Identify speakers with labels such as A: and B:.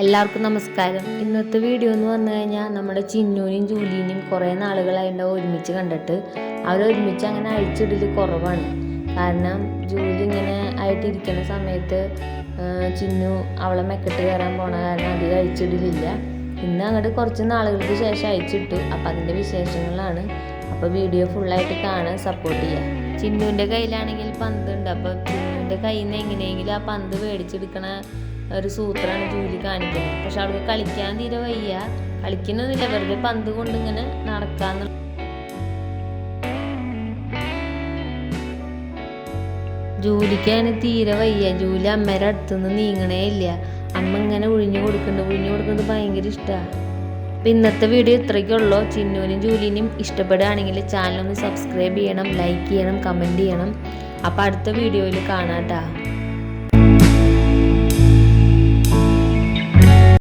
A: എല്ലാവർക്കും നമസ്കാരം. ഇന്നത്തെ വീഡിയോ എന്ന് പറഞ്ഞു കഴിഞ്ഞാൽ നമ്മുടെ ചിന്നൂനും ജൂലിനും കുറേ നാളുകളായിട്ടുണ്ടാവും ഒരുമിച്ച് കണ്ടിട്ട്. അവരൊരുമിച്ച് അങ്ങനെ അഴിച്ചിടൽ കുറവാണ്. കാരണം ജൂലി ഇങ്ങനെ ആയിട്ടിരിക്കുന്ന സമയത്ത് ചിന്നു അവളെ മെക്കെട്ട് കയറാൻ പോണ കാരണം അധികം അഴിച്ചിടലില്ല. ഇന്ന് അങ്ങോട്ട് കുറച്ച് നാളുകൾക്ക് ശേഷം അയച്ചിട്ടു അപ്പം അതിന്റെ വിശേഷങ്ങളാണ്. അപ്പോൾ വീഡിയോ ഫുള്ളായിട്ട് കാണാൻ സപ്പോർട്ട് ചെയ്യാം. ചിന്നുവിന്റെ കയ്യിലാണെങ്കിൽ പന്തുണ്ട്. അപ്പോൾ ചിന്നുവിന്റെ കയ്യിൽ നിന്ന് എങ്ങനെയെങ്കിലും ആ പന്ത് മേടിച്ചെടുക്കണ ഒരു സൂത്രാണ് ജൂലി കാണിക്കുന്നത്. പക്ഷെ അവൾക്ക് കളിക്കാൻ തീരെ വയ്യ. കളിക്കുന്നൊന്നുമില്ല. വെറുതെ പന്ത് കൊണ്ട് ഇങ്ങനെ നടക്കാന്ന് ജൂലിക്കാണ് തീരെ വയ്യ. ജൂലി അമ്മേരെ അടുത്തുനിന്ന് നീങ്ങണേ ഇല്ല. അമ്മ ഇങ്ങനെ ഒഴിഞ്ഞു കൊടുക്കുന്നുണ്ട്. ഒഴിഞ്ഞു കൊടുക്കുന്നത് ഭയങ്കര ഇഷ്ടമാണ് അപ്പം ഇന്നത്തെ വീഡിയോ ഇത്രയ്ക്കുള്ളൂ ചിന്നുവിനും ജൂലിനും ഇഷ്ടപ്പെടുകയാണെങ്കിൽ ചാനൽ ഒന്ന് സബ്സ്ക്രൈബ് ചെയ്യണം ലൈക്ക് ചെയ്യണം കമന്റ് ചെയ്യണം. അപ്പോൾ അടുത്ത വീഡിയോയിൽ കാണാം ട്ടാ